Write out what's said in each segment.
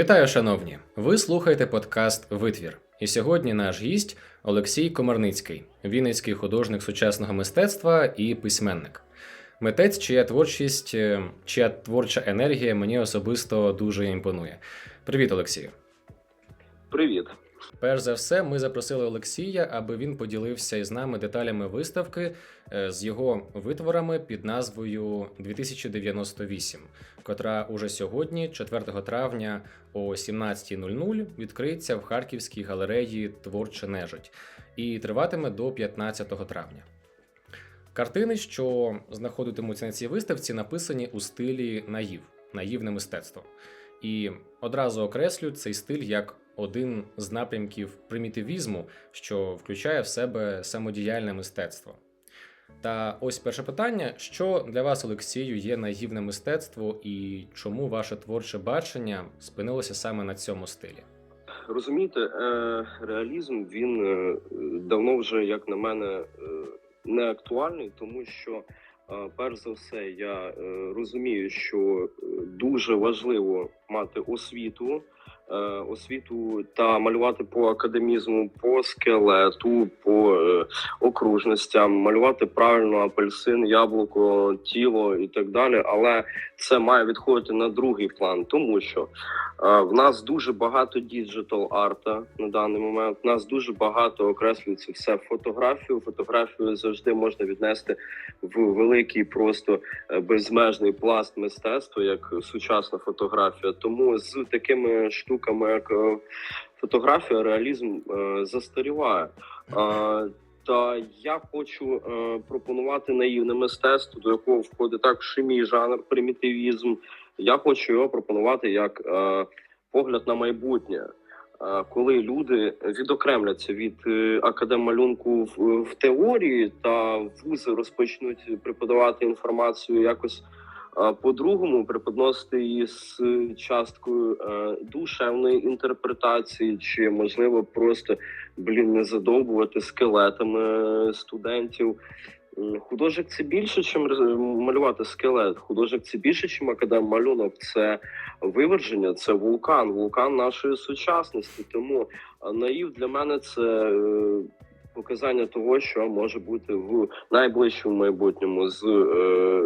Вітаю, шановні! Ви слухаєте подкаст Витвір. І сьогодні наш гість Олексій Комарницький, вінницький художник сучасного мистецтва і письменник. Митець, чия творчість, е, чия творча енергія мені особисто дуже імпонує. Привіт, Олексію! Привіт. Перш за все, ми запросили Олексія, аби він поділився із нами деталями виставки е, з його витворами під назвою 2098, котра уже сьогодні, 4 травня о 17.00, відкриється в Харківській галереї Творча нежить і триватиме до 15 травня. Картини, що знаходитимуться на цій виставці, написані у стилі наїв, наївне мистецтво. І одразу окреслю цей стиль як один з напрямків примітивізму, що включає в себе самодіяльне мистецтво. Та ось перше питання: що для вас, Олексію, є наївне мистецтво, і чому ваше творче бачення спинилося саме на цьому стилі? Розумієте, е, реалізм він е, давно вже, як на мене, е, не актуальний, тому що, перш за все, я розумію, що дуже важливо мати освіту. Е, Освіту та малювати по академізму, по скелету, по е, окружностям, малювати правильно апельсин, яблуко, тіло і так далі. Але це має відходити на другий план, тому що е, в нас дуже багато діджитал арта на даний момент. У нас дуже багато окреслюється все фотографію. Фотографію завжди можна віднести в великий, просто безмежний пласт мистецтва, як сучасна фотографія. Тому з такими штуками, як е, фотографія, реалізм е, застаріває. Е, та я хочу пропонувати наївне мистецтво, до якого входить також і мій жанр примітивізм. Я хочу його пропонувати як погляд на майбутнє. Коли люди відокремляться від академмалюнку в, в теорії та вузи розпочнуть преподавати інформацію якось е, по-другому, преподносити її з часткою е, душевної інтерпретації, чи можливо просто блін не задовбувати скелетами студентів. М, Художник це більше, ніж малювати скелет. Художник це більше, ніж академ малюнок. Це виверження, це вулкан, вулкан нашої сучасності. Тому наїв для мене це е, показання того, що може бути в найближчому майбутньому з е,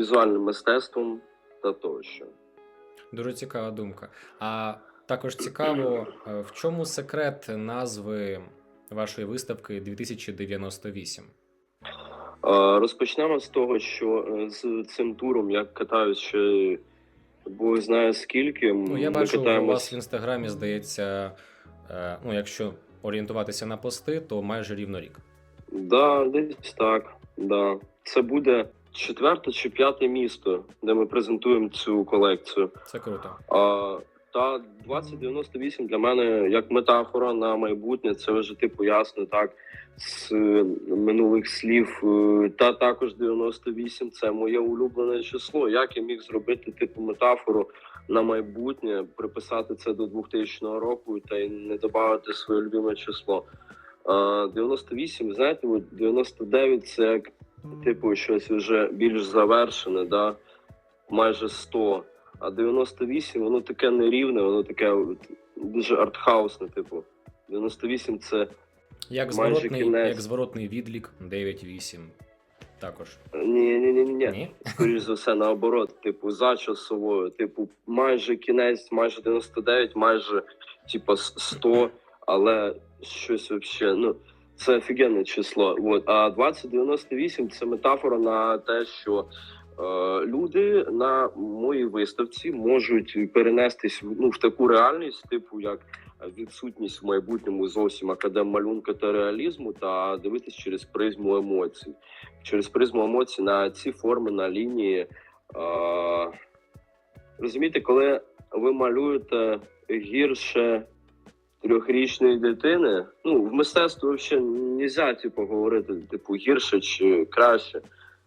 візуальним мистецтвом та тощо. Дуже цікава думка. А також цікаво, е, в чому секрет назви вашої виставки 2098? Е, Розпочнемо з того, що е, з цим туром я катаюсь ще Бог знає скільки. Ну, я бачу, у вас в інстаграмі здається, е, ну, якщо орієнтуватися на пости, то майже рівно рік. Да, десь так. Да. Це буде четверте чи п'яте місто, де ми презентуємо цю колекцію. Це круто. А, та 2098 для мене як метафора на майбутнє. Це вже типу ясно, так з е, минулих слів. Е, Та також 98 це моє улюблене число. Як я міг зробити типу метафору на майбутнє, приписати це до 2000 року та й не додати своє любиме число. А, 98, знаєте, от 99 це як типу щось вже більш завершене, да? майже 100. А 98 воно таке нерівне, воно таке дуже артхаусне, типу. 98 це Як Майже зворотний, кінець. як зворотний відлік 9-8. Також. ні, ні, ні, ні, ні. Скоріш за все, наоборот, типу, за часовою, типу, майже кінець, майже 99, майже типу, 100, але щось вообще, ну. Це офігенне число. От. А 2098 це метафора на те, що е, люди на моїй виставці можуть перенестись ну, в таку реальність, типу як відсутність в майбутньому зовсім академ-малюнка та реалізму, та дивитись через призму емоцій. Через призму емоцій на ці форми, на лінії. Е, розумієте, коли ви малюєте гірше трьохрічної дитини, ну в мистецтві взагалі не типу, говорити, типу, гірше чи краще.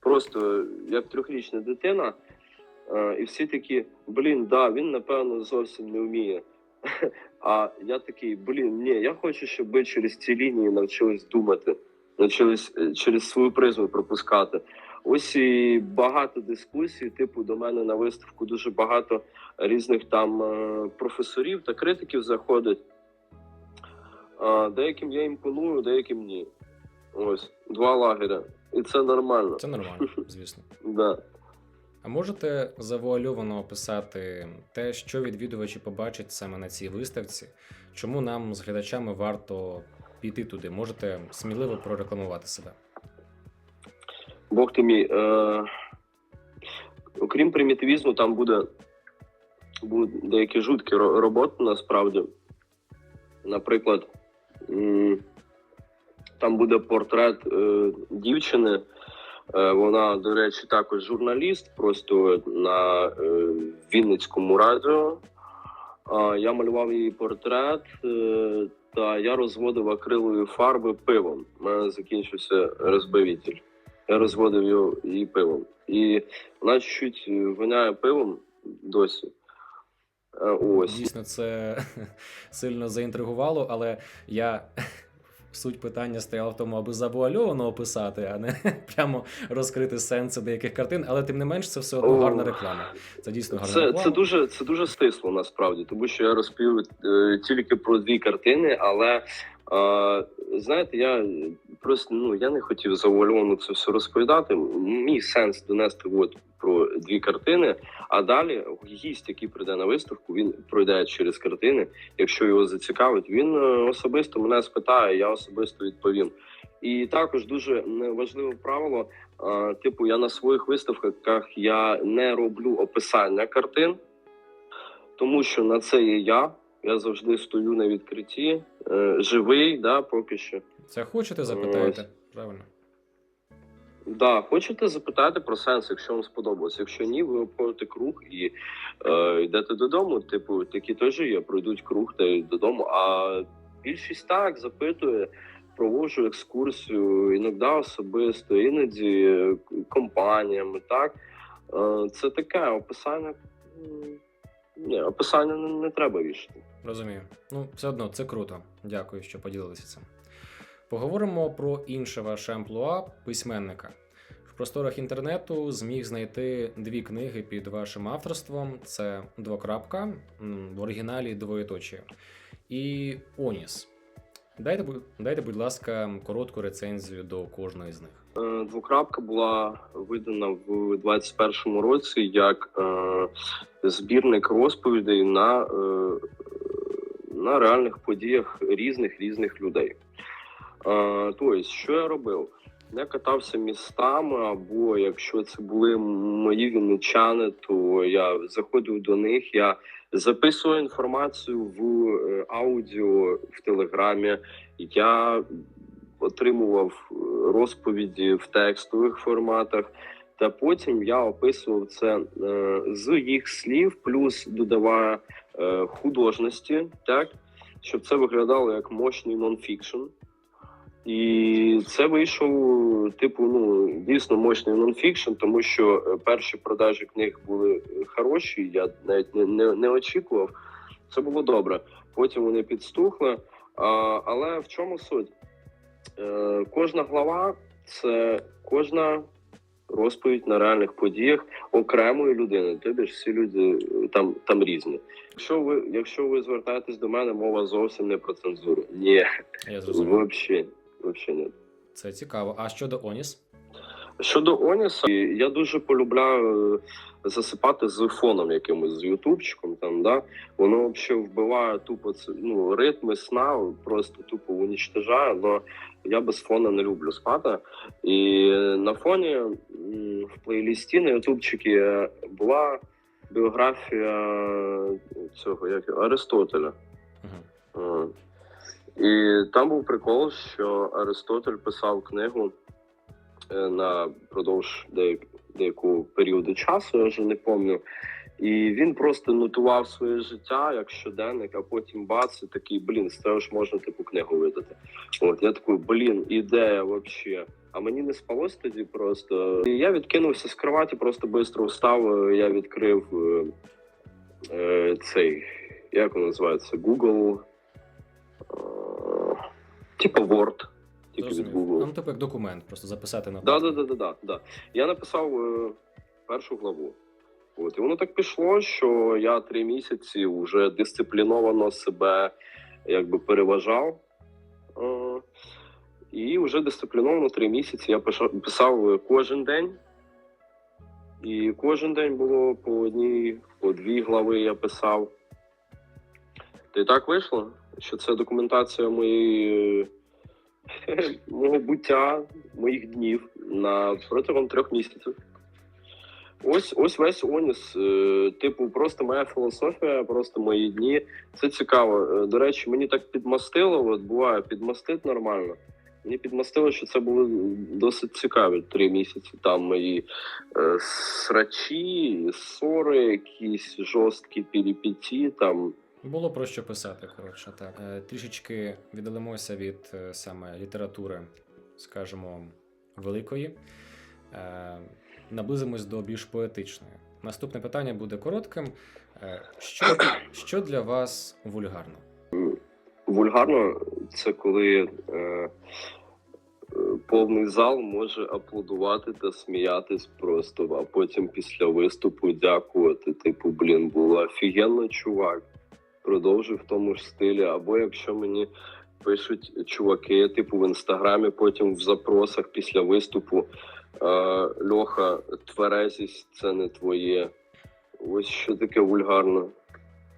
Просто як трьохрічна дитина, е, і всі такі, блін, да, він напевно зовсім не вміє. А я такий, блін, ні, я хочу, щоб ви через ці лінії навчились думати, навчились е, через свою призму пропускати. Ось і багато дискусій. Типу, до мене на виставку дуже багато різних там е, професорів та критиків заходить. А, деяким я імпоную, деяким ні. Ось два лагеря. І це нормально. Це нормально, звісно. Да. А можете завуальовано описати те, що відвідувачі побачать саме на цій виставці? Чому нам з глядачами варто піти туди? Можете сміливо прорекламувати себе. Бог ти мій. Е, окрім примітивізму, там буде, будуть деякі жуткі роботи насправді. Наприклад, там буде портрет е, дівчини. Е, вона, до речі, також журналіст, просто на е, Вінницькому радіо. Я малював її портрет, та я розводив акрилові фарби пивом. У мене закінчився розбавитель. Я розводив його її пивом. І вона чуть виняє пивом досі. Е, Ось. Дійсно, це сильно заінтригувало, але я суть питання стояла в тому, аби завуальовано описати, а не прямо розкрити сенси деяких картин. Але тим не менш, це все одно гарна реклама. Це дійсно гарна Це, реклама. це дуже це дуже стисло насправді, тому що я розповів е, тільки про дві картини, але е, знаєте, я просто ну я не хотів завуальовано це все розповідати. Мій сенс донести от про дві картини. А далі гість, який прийде на виставку, він пройде через картини. Якщо його зацікавить, він е, особисто мене спитає, я особисто відповім. І також дуже важливе правило. Типу, я на своїх виставках я не роблю описання картин, тому що на це є я. Я завжди стою на відкритті, е, живий, да, поки що. Це хочете, запитаєте? Правильно. Да, хочете запитати про сенс, якщо вам сподобалось. Якщо ні, ви обходите круг і е, йдете додому. Типу, такі теж є, пройдуть круг та й додому. А більшість так запитує, проводжу екскурсію, іноді особисто, іноді компаніями. Так е, це таке описання. Ні, описання не, не треба вішати. Розумію. Ну, все одно це круто. Дякую, що поділилися цим. Поговоримо про інше ваше амплуа письменника. В просторах інтернету зміг знайти дві книги під вашим авторством: це двокрапка в оригіналі двоєточі і Оніс. Дайте, дайте, будь ласка, коротку рецензію до кожної з них. Е, Двокрапка була видана в 21-му році як е, збірник розповідей на, е, на реальних подіях різних різних людей. Е, тобто, що я робив? Я катався містами, або якщо це були мої вінничани, то я заходив до них. Я записував інформацію в е, аудіо в телеграмі. Я отримував е, розповіді в текстових форматах, та потім я описував це е, з їх слів, плюс додавав е, художності, так щоб це виглядало як мощний нонфікшн. І це вийшов, типу, ну дійсно мощний нонфікшн, тому що е, перші продажі книг були е, хороші. Я навіть не, не, не очікував. Це було добре. Потім вони підстухли. А, але в чому суть? Е, кожна глава це кожна розповідь на реальних подіях окремої людини. Тобі ж всі люди е, там, там різні. Якщо ви, якщо ви звертаєтесь до мене, мова зовсім не про цензуру. Ні, Я зрозумів. взагалі, взагалі ні. Це цікаво. А щодо Оніс? Щодо Оніса, я дуже полюбляю е, засипати з фоном якимось з ютубчиком. Там да воно взагалі вбиває тупо це, ну, ритми сна, просто тупо унічтожає. Але я без фона не люблю спати. І на фоні в плейлісті на ютубчикі е, була біографія цього як Аристотеля. Угу. Е, І там був прикол, що Аристотель писав книгу е, на продовж деяк- деякого періоду часу, я вже не пам'ятаю. І він просто нотував своє життя як щоденник, а потім бац, і такий, блін, з цього ж можна таку книгу видати. От я такий, блін, ідея вообще. А мені не спалось тоді просто. І я відкинувся з кроваті, просто швидко встав. е, Я відкрив е, е, цей, як він називається, Google. Е, Типа Word. тільки від Google. Ну, типу як документ, просто записати на Да, да, да, да, да, да. Я написав е, першу главу. От, і воно так пішло, що я три місяці вже дисципліновано себе якби переважав. Е, і вже дисципліновано три місяці я писав кожен день. І кожен день було по одній, по дві глави я писав. Та й так вийшло, що це документація моєї мого буття, моїх днів на протягом трьох місяців. Ось ось весь Оніс. Е, Типу, просто моя філософія, просто мої дні. Це цікаво. Е, До речі, мені так підмастило, от буває, підмастить нормально. Мені підмастило, що це були досить цікаві три місяці. Там мої е, срачі, ссори, якісь жорсткі перипетії, там Було про що писати, коротше, так. Е, Трішечки віддалимося від е, саме літератури, скажімо, великої. Е, Наблизимось до більш поетичної. Наступне питання буде коротким. Що, що для вас вульгарно? Вульгарно це коли е, повний зал може аплодувати та сміятись просто, а потім після виступу дякувати. Типу, блін, було офігенно, чувак. Продовжуй в тому ж стилі. Або якщо мені пишуть чуваки, типу в інстаграмі, потім в запросах після виступу е, Льоха, тверезість це не твоє. Ось що таке вульгарно.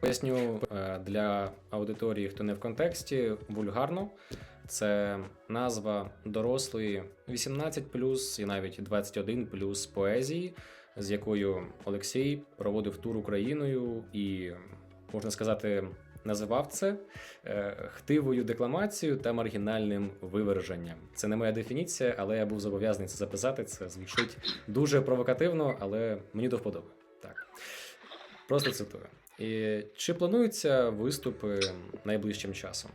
Поясню е, для аудиторії, хто не в контексті, вульгарно це назва дорослої 18 і навіть 21 поезії, з якою Олексій проводив тур Україною і, можна сказати, називав це е, хтивою декламацією та маргінальним виверженням. Це не моя дефініція, але я був зобов'язаний це записати. Це звучить дуже провокативно, але мені до вподоби. Так. Просто цитую. І чи плануються виступи найближчим часом?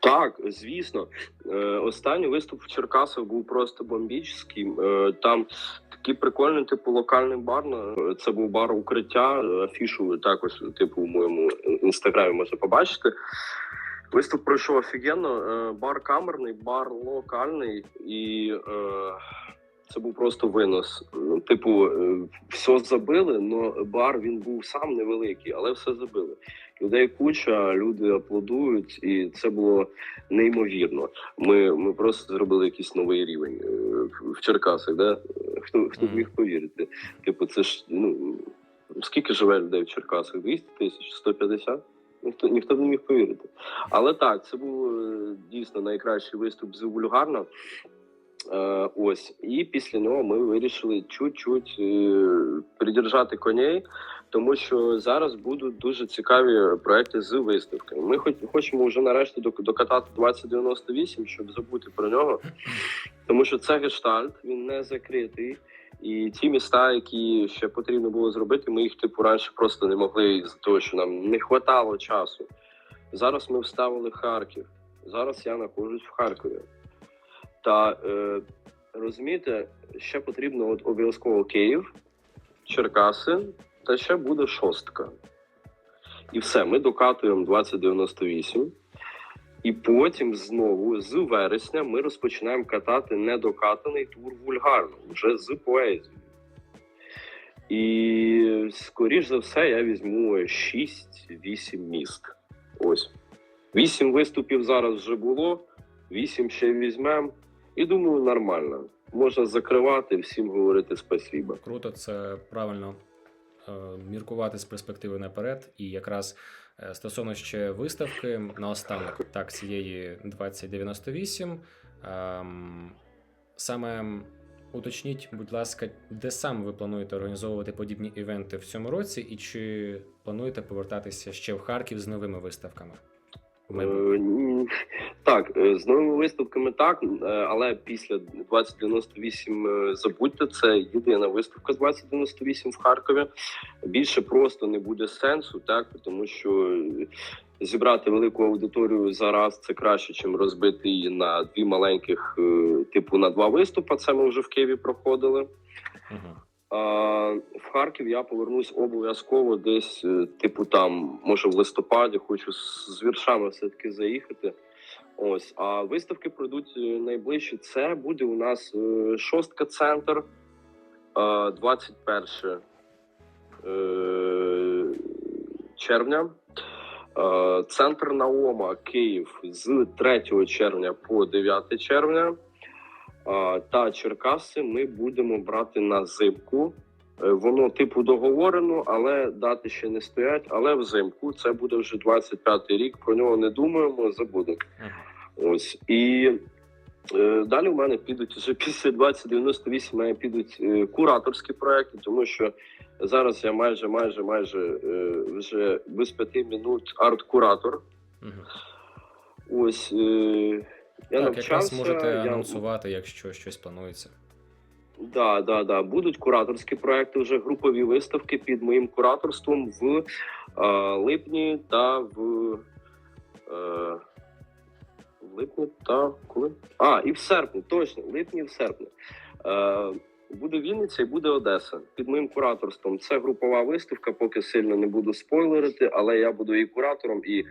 Так, звісно. Е, останній виступ в Черкасах був просто бомбічний. Е, там такий прикольний, типу, локальний бар. Це був бар укриття. Е, Афішу також, типу, в моєму інстаграмі можна побачити. Виступ пройшов офігенно. Бар камерний, бар локальний, і це був просто винос. Ну, Типу, все забили, але бар він був сам невеликий, але все забили. Людей куча, люди аплодують, і це було неймовірно. Ми, ми просто зробили якийсь новий рівень е, в- Черкасах. Да? Хто хто б міг повірити? Типу, це ж ну скільки живе людей в Черкасах? 200 тисяч, 150? Ніхто ніхто б не міг повірити. Але так, це був е, дійсно найкращий виступ з вульгарно. Е, ось, і після нього ми вирішили чуть-чуть е, придержати коней, тому що зараз будуть дуже цікаві проекти з виставками. Ми хоч хочемо вже нарешті докатати 2098, щоб забути про нього, тому що це гештальт, він не закритий. І ті міста, які ще потрібно було зробити, ми їх типу раніше просто не могли з того, що нам не хватало часу. Зараз ми вставили Харків. Зараз я знаходжусь в Харкові. Та е, розумієте, ще потрібно от обов'язково Київ, Черкаси, та ще буде шостка. І все, ми докатуємо 2098. І потім знову з вересня ми розпочинаємо катати недокатаний тур вульгарно, вже з поезією. І скоріш за все я візьму 6-8 міст. Ось. 8 виступів зараз вже було, 8 ще візьмемо. І думаю, нормально. Можна закривати, всім говорити спасіба. Круто, це правильно міркувати з перспективи наперед. І якраз е, стосовно ще виставки наостанок так цієї 2098. ем, Саме уточніть, будь ласка, де саме ви плануєте організовувати подібні івенти в цьому році, і чи плануєте повертатися ще в Харків з новими виставками? Так, е, з новими виставками так, е, але після 2098 е, забудьте, це єдина виставка з 2098 в Харкові. Більше просто не буде сенсу, так тому що е, зібрати велику аудиторію зараз це краще, ніж розбити її на дві маленьких, е, типу на два виступи. Це ми вже в Києві проходили. Мгм. В Харків я повернусь обов'язково десь, е, типу, там, може, в листопаді, хочу з віршами все-таки заїхати. Ось, а виставки пройдуть е, найближчі. Це буде у нас е, шостка центр, е, 21 е, червня. Центр Наома Київ з 3 червня по 9 червня. Та Черкаси ми будемо брати на зимку. Е, Воно типу договорено, але дати ще не стоять. Але взимку це буде вже 25-й рік. Про нього не думаємо, забудемо. Ось і е, далі у мене підуть вже після 2098 у мене підуть е, кураторські проекти, тому що зараз я майже, майже, майже е, вже без п'яти минут арт-куратор. Ось е, я так, якраз можете я... анонсувати, якщо щось планується. Да, да, да. Будуть кураторські проекти, вже групові виставки під моїм кураторством в е, липні та в. Е, в липні та коли? А, і в серпні, точно, липні і в серпні. Е, буде Вінниця і буде Одеса. Під моїм кураторством. Це групова виставка, поки сильно не буду спойлерити, але я буду і куратором, і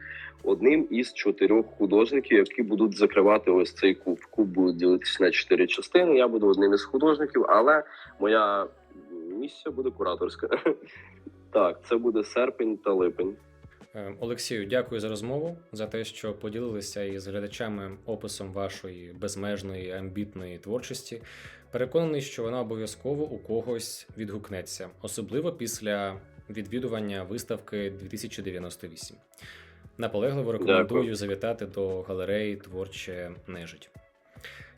одним із чотирьох художників, які будуть закривати ось цей куб. Куб буде ділитися на чотири частини. Я буду одним із художників, але моя місія буде кураторська. Так, це буде серпень та липень. Е, Олексію, дякую за розмову, за те, що поділилися із глядачами описом вашої безмежної амбітної творчості. Переконаний, що вона обов'язково у когось відгукнеться, особливо після відвідування виставки 2098. Наполегливо рекомендую Дякую. завітати до галереї Творче нежить.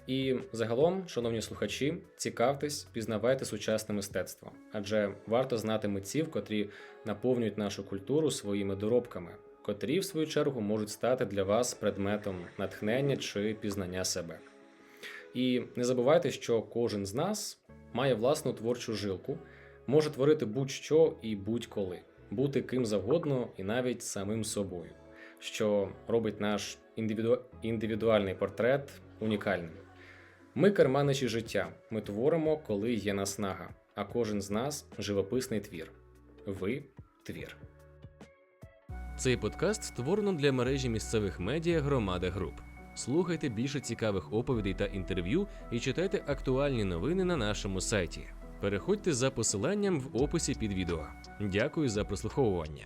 І загалом, шановні слухачі, цікавтесь, пізнавайте сучасне мистецтво, адже варто знати митців, котрі наповнюють нашу культуру своїми доробками, котрі, в свою чергу, можуть стати для вас предметом натхнення чи пізнання себе. І не забувайте, що кожен з нас має власну творчу жилку, може творити будь-що і будь-коли, бути ким завгодно і навіть самим собою, що робить наш індивіду... індивідуальний портрет унікальним. Ми керманичі життя, ми творимо, коли є наснага, а кожен з нас живописний твір. Ви твір. Цей подкаст створено для мережі місцевих медіа Громада Груп. Слухайте більше цікавих оповідей та інтерв'ю і читайте актуальні новини на нашому сайті. Переходьте за посиланням в описі під відео. Дякую за прослуховування.